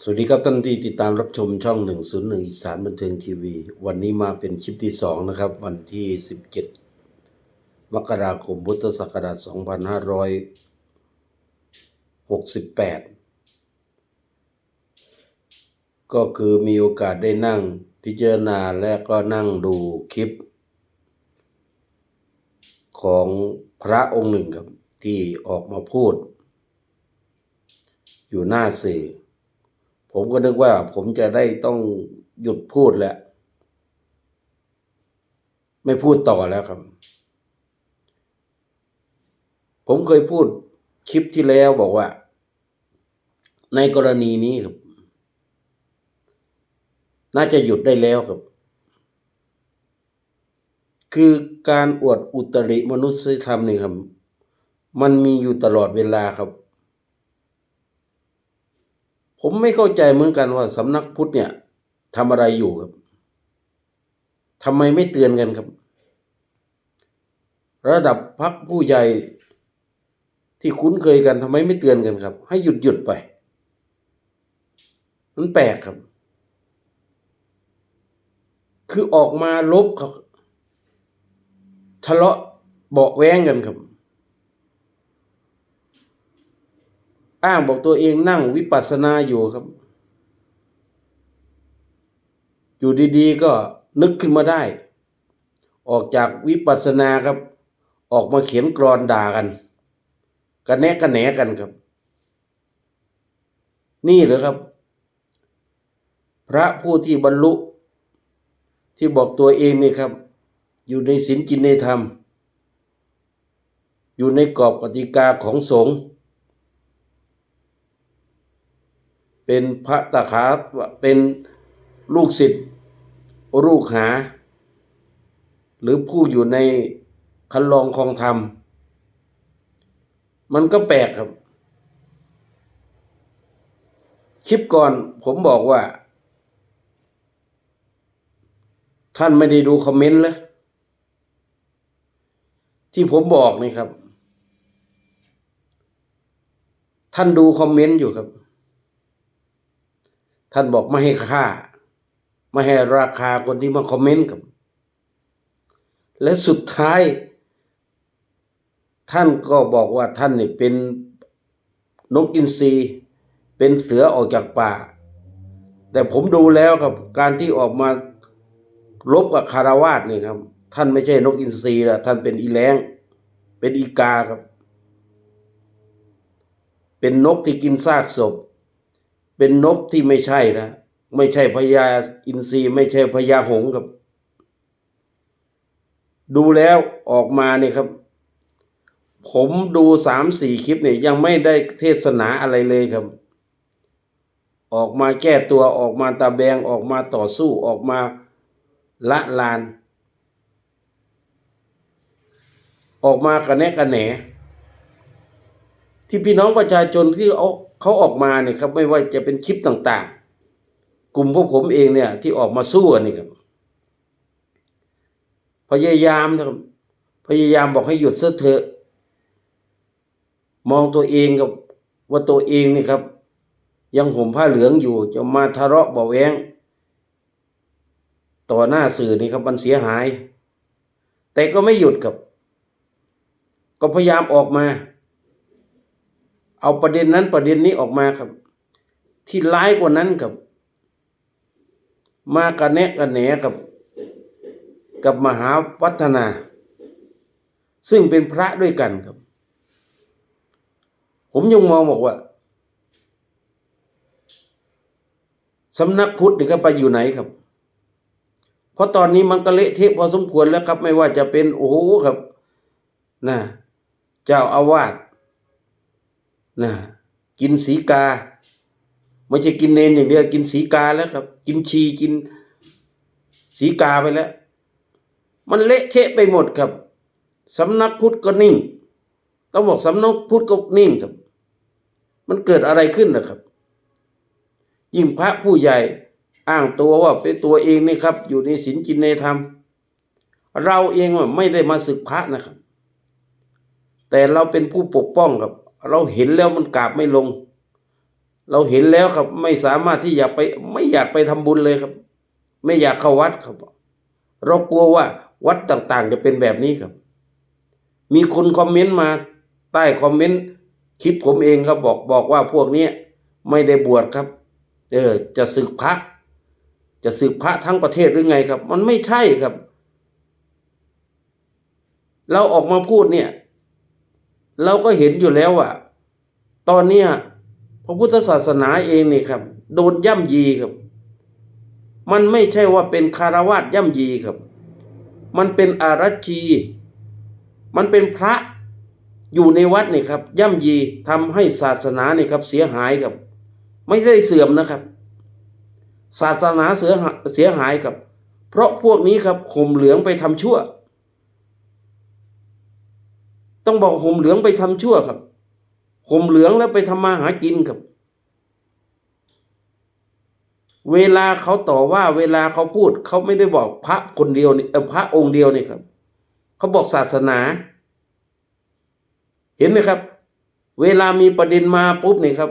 สวัสดีครับท่านที่ติดตามรับชมช่อง 101อีสานบันเทิงทีวี วันนี้มาเป็นคลิปที่ 2 นะครับ วันที่ 17 มกราคมพุทธศักราช 2568 ก็คือมีโอกาสได้นั่งพิจารณาและก็นั่งดูคลิป ของพระองค์หนึ่งครับ ที่ออกมาพูด อยู่หน้าสื่อ ผมก็นึกว่า ผมจะได้ต้องหยุดพูดแล้ว ไม่พูดต่อแล้วครับ ผมเคยพูดคลิปที่แล้วบอกว่า ในกรณีนี้ครับ น่าจะหยุดได้แล้วครับ คือการอวดอุตริมนุษยธรรมนี่ครับ มันมีอยู่ตลอดเวลาครับ ผมไม่เข้าใจเหมือนกันว่าสำนักพุทธเนี่ยทำอะไรอยู่ครับทำไมไม่เตือนกันครับ ระดับพักผู้ใหญ่ที่คุ้นเคยกันทำไมไม่เตือนกันครับ ให้หยุดหยุดไป มันแปลกครับ คือออกมาลบครับทะเลาะเบาแว้งกันครับ อ้างบอกตัวเองนั่งวิปัสสนาอยู่ครับ อยู่ดีๆก็นึกขึ้นมาได้ ออกจากวิปัสสนาครับ ออกมาเขียนกรอนด่ากันกันแนะกันแหนกันครับ นี่เหรอครับ พระผู้ที่บรรลุ ที่บอกตัวเองนี่ครับ อยู่ในศีลจินในธรรม อยู่ในกรอบกติกาของสงฆ์ เป็นพระตถาเป็นลูกศิษย์ลูกหา หรือผู้อยู่ในคันลองคองธรรม มันก็แปลกครับ คลิปก่อนผมบอกว่า ท่านไม่ได้ดูคอมเมนต์แล้วที่ผมบอกนี่ครับ ท่านดูคอมเมนต์อยู่ครับ ท่านบอกไม่ให้ค่า ไม่ให้ราคาคนที่มาคอมเมนต์กับ และสุดท้าย ท่านก็บอกว่าท่านนี่เป็นนกอินทรีเป็นเสือออกจากป่า แต่ผมดูแล้วครับ การที่ออกมาลบกับคารวาสนี่ครับ ท่านไม่ใช่นกอินทรีละท่านเป็นอีแรงเป็นอีกาครับ เป็นนกที่กินซากศพ เป็นนกที่ไม่ใช่นะ ไม่ใช่พญาอินทรีไม่ใช่พญาหงครับ ดูแล้วออกมาเนี่ยครับ ผมดูสามสี่คลิปเนี่ยยังไม่ได้เทศนาอะไรเลยครับ ออกมาแก้ตัวออกมาตาแบงออกมาต่อสู้ออกมาละลาน ออกมากระแนะกระแหนที่พี่น้องประชาชนที่เอา เขาออกมาเนี่ยครับไม่ว่าจะเป็นคลิปต่าง ๆ กลุ่มพวกผมเองเนี่ยที่ออกมาสู้นี่ครับ พยายามนะครับพยายามบอกให้หยุดเสเถอะ มองตัวเองกับว่าตัวเองนี่ครับ ยังห่มผ้าเหลืองอยู่ จะมาทะเลาะเบาแวงต่อหน้าสื่อนี่ครับมันเสียหาย แต่ก็ไม่หยุดกับ ก็พยายามออกมา เอาประเด็นนั้นประเด็นนี้ออกมาครับ ที่ร้ายกว่านั้นกับ มากระแนะกระแหนกับ กับมหาวัฒนา ซึ่งเป็นพระด้วยกันครับ ผมยังมองบอกว่าสำนักพุทธนี่ครับไปอยู่ไหนครับ เพราะตอนนี้มันก็เละเทะพอสมควรแล้วครับ ไม่ว่าจะเป็นโอ้โหครับนะเจ้าอาวาส นะกินสีกา ไม่ใช่กินเนนอย่างเดียวกินสีกาแล้วครับ กินชีกินสีกาไปแล้ว มันเละเทะไปหมดครับสำนักพุทธก็นิ่ง ต้องบอกสำนักพุทธก็นิ่งครับ มันเกิดอะไรขึ้นนะครับ ยิ่งพระผู้ใหญ่อ้างตัวว่าเป็นตัวเองนี่ครับ อยู่ในศีลกินในธรรม เราเองว่าไม่ได้มาศึกพระนะครับ แต่เราเป็นผู้ปกป้องครับ เราเห็นแล้วมันกราบไม่ลง เราเห็นแล้วครับ ไม่สามารถที่อยากไป ไม่อยากไปทำบุญเลยครับ ไม่อยากเข้าวัดครับ เรากลัวว่าวัดต่างๆ จะเป็นแบบนี้ครับ มีคนคอมเมนต์มาใต้คอมเมนต์คลิปผมเองครับบอกบอกว่าพวกนี้ไม่ได้บวชครับ เออ จะศึกพระจะศึกพระทั้งประเทศหรือไงครับ มันไม่ใช่ครับ เราออกมาพูดเนี่ย เราก็เห็นอยู่แล้วว่าตอนเนี้ยพระพุทธศาสนาเองนี่ครับ โดนย่ำยีครับ มันไม่ใช่ว่าเป็นคารวาสย่ำยีครับ มันเป็นอารัชีมันเป็นพระอยู่ในวัดนี่ครับ ย่ำยีทำให้ศาสนานี่ครับ เสียหายครับ ไม่ได้เสื่อมนะครับ ศาสนาเสียหาเสียหายครับ เพราะพวกนี้ครับห่มเหลืองไปทำชั่ว ต้องบอกห่มเหลืองไปทำชั่วครับห่มเหลืองแล้วไปทำมาหากินครับ เวลาเขาต่อว่าเวลาเขาพูด เขาไม่ได้บอกพระคนเดียวนี่พระองค์เดียวนี่ครับ เขาบอกศาสนา เห็นไหมครับ เวลามีประเด็นมาปุ๊บนี่ครับ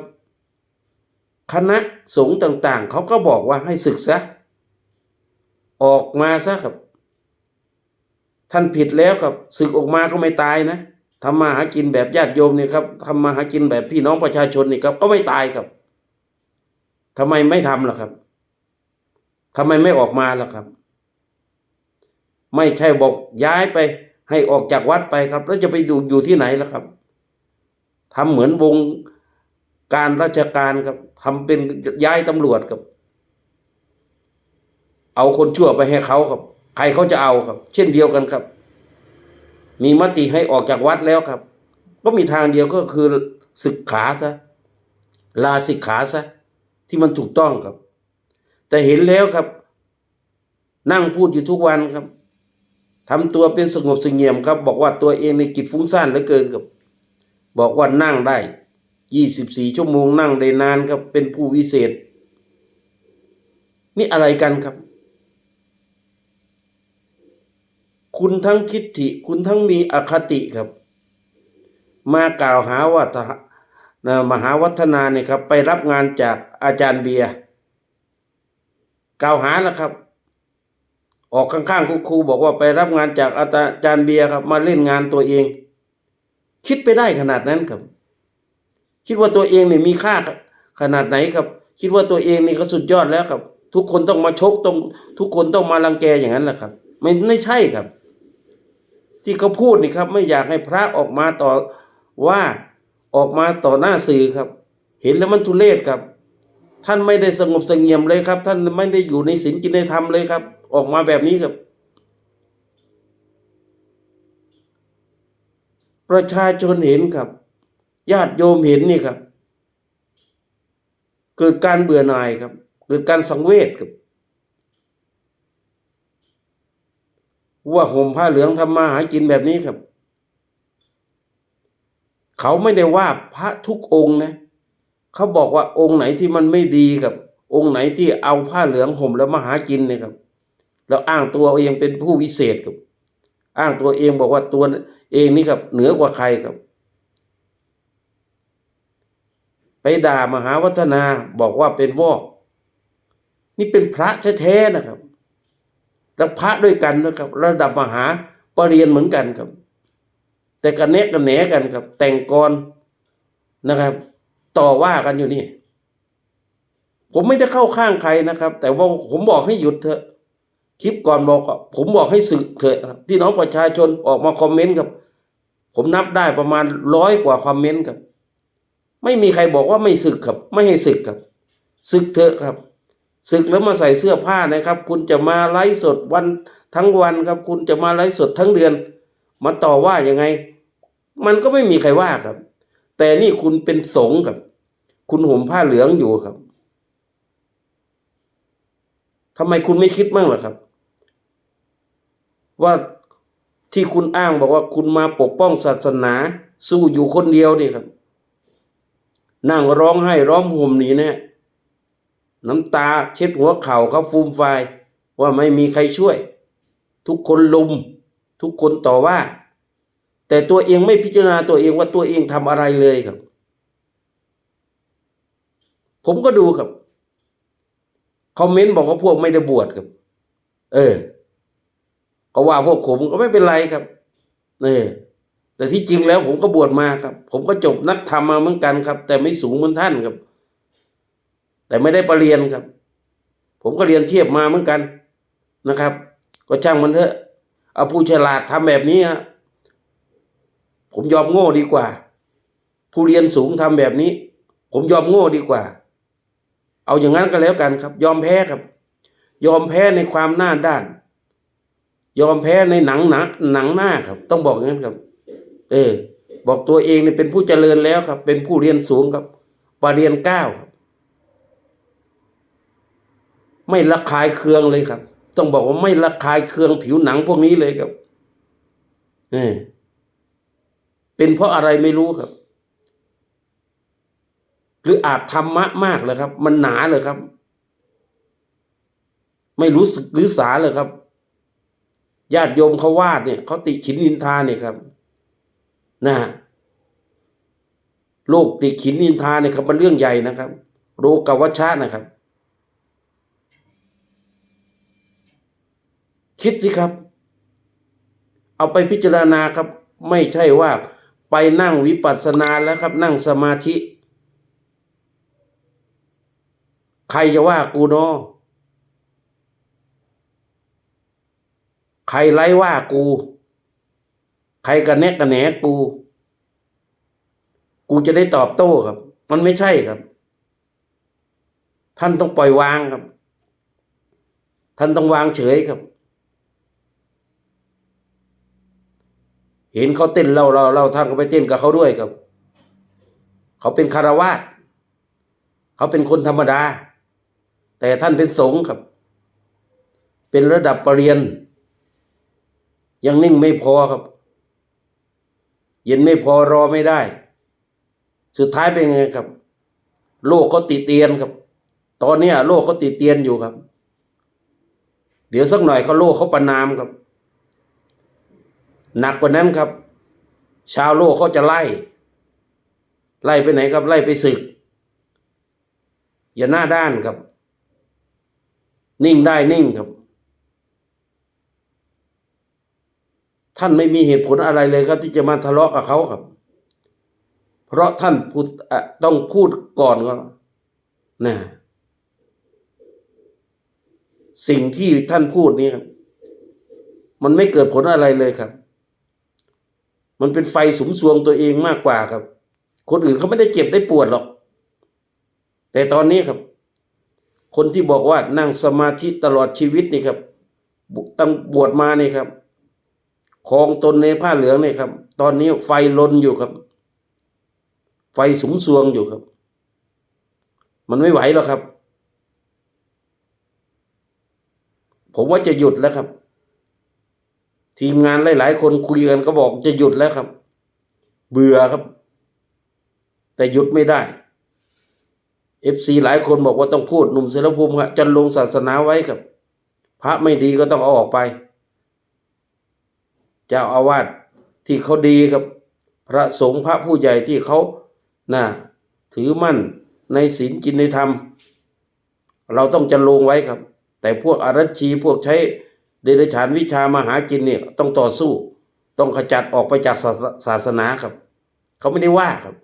คณะสงฆ์ต่าง ๆ เขาก็บอกว่าให้ศึกซะออกมาซะครับ ท่านผิดแล้วครับศึกออกมาก็ไม่ตายนะ ทำมาหากินแบบญาติโยมเนี่ยครับทำมาหากินแบบพี่น้องประชาชนนี่ครับก็ไม่ตายครับทำไมไม่ทำล่ะครับทำไมไม่ออกมาล่ะครับ ไม่ใช่บอกย้ายไป ให้ออกจากวัดไปครับ แล้วจะไปอยู่อยู่ที่ไหนล่ะครับทำเหมือนวงการราชการครับทำเป็นย้ายตำรวจครับ เอาคนชั่วไปให้เขาครับ ใครเขาจะเอาครับ เช่นเดียวกันครับ มีมติให้ออกจากวัดแล้วครับ ก็มีทางเดียวก็คือศึกขาซะลาสิกขาซะที่มันถูกต้องครับ แต่เห็นแล้วครับ นั่งพูดอยู่ทุกวันครับทำตัวเป็นสงบสงเงียมครับ บอกว่าตัวเองในกิจฟุ้งซ่านเหลือเกินครับ บอกว่านั่งได้ยี่สิบสี่ชั่วโมงนั่งได้นานครับเป็นผู้วิเศษ นี่อะไรกันครับ คุณทั้งคิดถิคุณทั้งมีอคติครับ มากล่าวหาว่านะมหาวัฒนาเนี่ยครับ ไปรับงานจากอาจารย์เบียร์กล่าวหาแล้วครับ ออกข้างๆครูๆบอกว่าไปรับงานจากอาจารย์เบียร์ครับ มาเล่นงานตัวเอง คิดไปได้ขนาดนั้นครับ คิดว่าตัวเองเนี่ยมีค่าขนาดไหนครับ คิดว่าตัวเองนี่ก็สุดยอดแล้วครับ ทุกคนต้องมาชกต้องทุกคนต้องมารังแกอย่างนั้นแหละครับ ไม่ไม่ใช่ครับ ที่เขาพูดนี่ครับ ไม่อยากให้พระออกมาต่อว่าออกมาต่อหน้าสื่อครับ เห็นแล้วมันทุเลศครับ ท่านไม่ได้สงบสงี่ยมเลยครับ ท่านไม่ได้อยู่ในศีลกินในธรรมเลยครับ ออกมาแบบนี้ครับ ประชาชนเห็นครับ ญาติโยมเห็นนี่ครับ เกิดการเบื่อหน่ายครับ เกิดการสังเวชครับ ว่าห่มผ้าเหลืองทำมาหากินแบบนี้ครับ เขาไม่ได้ว่าพระทุกองค์นะเขาบอกว่าองค์ไหนที่มันไม่ดีครับ องค์ไหนที่เอาผ้าเหลืองห่มแล้วมาหากินเนี่ยครับ แล้วอ้างตัวเองเป็นผู้วิเศษครับ อ้างตัวเองบอกว่าตัวเองนี่ครับ เหนือกว่าใครครับ ไปด่ามหาวัฒนาบอกว่าเป็นวอก นี่เป็นพระแท้ๆนะครับ แล้วพระด้วยกันนะครับ ระดับมหาปรริญญาเหมือนกันครับ แต่กันเนะกันแหนกันครับ แต่งกรนะครับ ต่อว่ากันอยู่นี่ ผมไม่ได้เข้าข้างใครนะครับ แต่ว่าผมบอกให้หยุดเถอะคลิปก่อนบอกผมบอกให้สึกเถอะพี่น้องประชาชนออกมาคอมเมนต์ครับ ผมนับได้ประมาณร้อยกว่าคอมเมนต์ครับ ไม่มีใครบอกว่าไม่สึกครับ ไม่ให้สึกครับ สึกเถอะครับ ศึกแล้วมาใส่เสื้อผ้านะครับ คุณจะมาไลฟ์สดวันทั้งวันครับ คุณจะมาไลฟ์สดทั้งเดือน มาต่อว่ายังไง มันก็ไม่มีใครว่าครับ แต่นี่คุณเป็นสงฆ์ครับ คุณห่มผ้าเหลืองอยู่ครับทำไมคุณไม่คิดบ้างล่ะครับ ว่าที่คุณอ้างบอกว่าคุณมาปกป้องศาสนา สู้อยู่คนเดียวนี่ครับ นั่งร้องไห้ร้องห่มนี่แน่ น้ำตาเช็ดหัวเข่าเขาฟูมไฟว่าไม่มีใครช่วย ทุกคนลุม ทุกคนต่อว่า แต่ตัวเองไม่พิจารณาตัวเองว่าตัวเองทำอะไรเลยครับ ผมก็ดูครับคอมเมนต์บอกว่าพวกไม่ได้บวชครับ เออก็ว่าพวกผมก็ไม่เป็นไรครับเออแต่ที่จริงแล้วผมก็บวชมาครับ ผมก็จบนักธรรมมาเหมือนกันครับ แต่ไม่สูงเหมือนท่านครับ แต่ไม่ได้ประเรียนครับ ผมก็เรียนเทียบมาเหมือนกันนะครับ ก็ช่างมันเถอะ เอาผู้ฉลาดทำแบบนี้ฮะผมยอมโง่ดีกว่า ผู้เรียนสูงทำแบบนี้ ผมยอมโง่ดีกว่า เอาอย่างนั้นก็แล้วกันครับ ยอมแพ้ครับ ยอมแพ้ในความหน้าด้าน ยอมแพ้ในหนังหนาหนังหน้าครับ ต้องบอกอย่างนั้นครับ เออ บอกตัวเองเนี่ยเป็นผู้เจริญแล้วครับ เป็นผู้เรียนสูงครับปรริญญาเก้าครับ ไม่ระคายเคืองเลยครับ ต้องบอกว่าไม่ระคายเคืองผิวหนังพวกนี้เลยครับเออเป็นเพราะอะไรไม่รู้ครับ หรืออาจธรรมะมากเลยครับ มันหนาเลยครับ ไม่รู้สึกหรือสาเลยครับญาติโยมเขาวาดเนี่ยเขาติฉินนินทาเนี่ยครับนะโลกติขินนินทาเนี่ยครับมันเรื่องใหญ่นะครับ โรกวัชชะนะครับ คิดสิครับ เอาไปพิจารณาครับ ไม่ใช่ว่าไปนั่งวิปัสสนาแล้วครับ นั่งสมาธิ ใครจะว่ากูเนาะใครไล่ว่ากู ใครกระแนะกระแหนกู กูจะได้ตอบโต้ครับ มันไม่ใช่ครับ ท่านต้องปล่อยวางครับ ท่านต้องวางเฉยครับ เห็นเขาเต้นเราเราเราท่านก็ไปเต้นกับเขาด้วยครับ เขาเป็นคารวาสเขาเป็นคนธรรมดา แต่ท่านเป็นสงฆ์ครับ เป็นระดับปรริญญายังนิ่งไม่พอครับ เย็นไม่พอรอไม่ได้ สุดท้ายเป็นไงครับ โลกก็ติเตียนครับ ตอนเนี้โลกเขาติเตียนอยู่ครับ เดี๋ยวสักหน่อยเขาโลกเขาประนามครับ หนักกว่านั้นครับ ชาวโลกเขาจะไล่ ไล่ไปไหนครับ ไล่ไปศึก อย่าหน้าด้านครับ นิ่งได้นิ่งครับ ท่านไม่มีเหตุผลอะไรเลยครับ ที่จะมาทะเลาะกับเขาครับ เพราะท่านพูดต้องพูดก่อนว่านะสิ่งที่ท่านพูดนี้ครับ มันไม่เกิดผลอะไรเลยครับ มันเป็นไฟสุมสวงตัวเองมากกว่าครับ คนอื่นเขาไม่ได้เจ็บได้ปวดหรอก แต่ตอนนี้ครับ คนที่บอกว่านั่งสมาธิตลอดชีวิตนี่ครับ ตั้งบวชมานี่ครับคลองตนในผ้าเหลืองนี่ครับ ตอนนี้ไฟลนอยู่ครับ ไฟสุมสวงอยู่ครับ มันไม่ไหวหรอกครับ ผมว่าจะหยุดแล้วครับ ทีมงานหลาย ๆ คนคุยกันก็บอกจะหยุดแล้วครับ เบื่อครับ แต่หยุดไม่ได้เอฟซีหลายคนบอกว่าต้องพูดหนุ่มเสรภูมิครับจันลงศาสนาไว้ครับ พระไม่ดีก็ต้องเอาออกไป เจ้าอาวาสที่เขาดีครับ พระสงฆ์พระผู้ใหญ่ที่เขาน่ะถือมั่นในศีลจินในธรรม เราต้องจันลงไว้ครับ แต่พวกอารัชชีพวกใช้ เดรัจฉานวิชามาหากินเนี่ยต้องต่อสู้ ต้องขจัดออกไปจากศาสาสนาครับ เขาไม่ได้ว่าครับ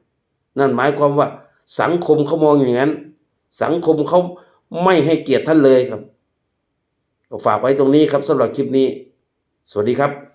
นั่นหมายความว่า สังคมเขามองอย่างนั้น สังคมเขาไม่ให้เกียรติท่านเลยครับก็ฝากไว้ตรงนี้ครับสำหรับคลิปนี้ สวัสดีครับ